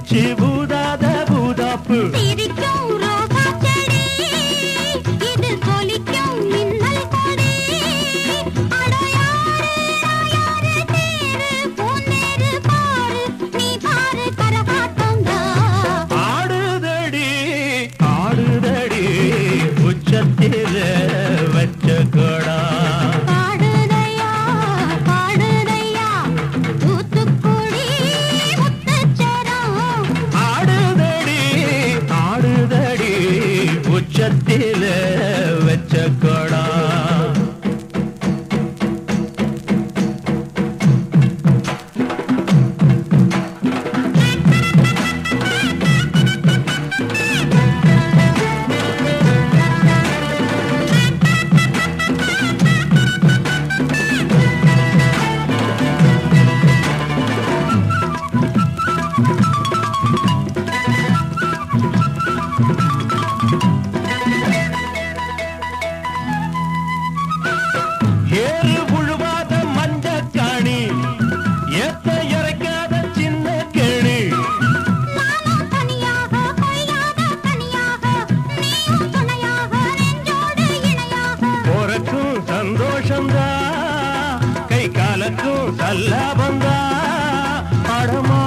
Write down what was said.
te உலகத்திலே கல்லாபந்தா படமா